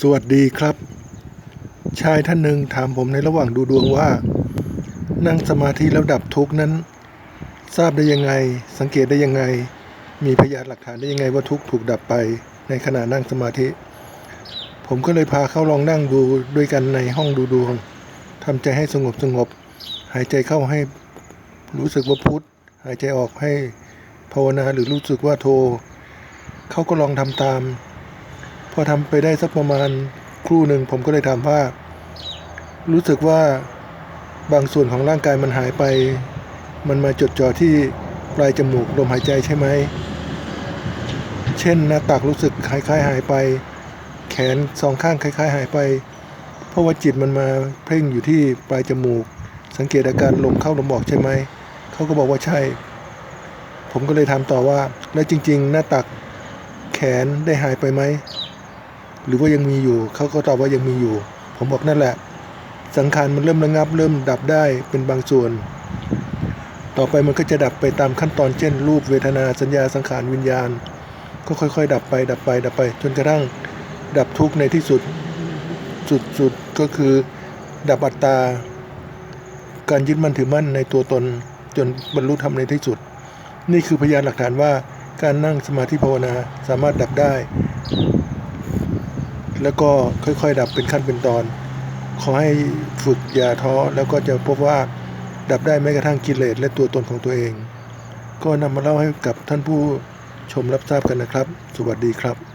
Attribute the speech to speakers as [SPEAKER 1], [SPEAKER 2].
[SPEAKER 1] สวัสดีครับ ชายท่านหนึ่งถามผมในระหว่างดูดวงว่า นั่งสมาธิแล้วดับทุกข์นั้น ทราบได้ยังไง สังเกตได้ยังไง มีพยานหลักฐานได้ยังไงว่าทุกข์ถูกดับไปในขณะนั่งสมาธิ ผมก็เลยพาเขาลองนั่งดูด้วยกันในห้องดูดวงทำใจให้สงบสงบ หายใจเข้าให้รู้สึกว่าพุทธหายใจออกให้ภาวนาหรือรู้สึกว่าโทเขาก็ลองทำตาม พอทำไปได้สักประมาณครู่หนึ่งผมก็เลยถามว่า รู้สึกว่าบางส่วนของร่างกายมันหายไป มันมาจดจ่อที่ปลายจมูกลมหายใจใช่ไหม เช่นหน้าตักรู้สึกคล้ายๆ หายไป แขนสองข้างคล้าย ๆ หายไป เพราะว่าจิตมันมาเพ่งอยู่ที่ปลายจมูก สังเกตอาการลมเข้าลมออกใช่ไหม เขาก็บอกว่าใช่ ผมก็เลยถามต่อว่า แล้วจริง ๆ หน้าตักแขนได้หายไปไหม หรือว่ายังมีอยู่ เขาก็ตอบว่ายังมีอยู่ ผมบอกนั่นแหละ สังขารมันเริ่มระงับ เริ่มดับได้เป็นบางส่วน ต่อไปมันก็จะดับไปตามขั้นตอนเช่น รูปเวทนาสัญญาสังขารวิญญาณ ก็ค่อย ๆ ดับไปดับไป ดับไป จนกระทั่ง ดับทุกข์ในที่สุดสุดสุดก็คือ ดับอัตตา การยึดมั่นถือมั่นในตัวตน จนบรรลุธรรมในที่สุด นี่คือพยานหลักฐานว่าการนั่งสมาธิภาวนาสามารถดับได้ แล้วก็ค่อยๆ ดับเป็นขั้นเป็นตอน ขอให้ฝึกอย่าท้อแล้วก็จะพบว่าดับได้แม้กระทั่งกิเลสและตัวตนของตัวเอง ก็นำมาเล่าให้กับท่านผู้ชมรับทราบกันนะครับ สวัสดีครับ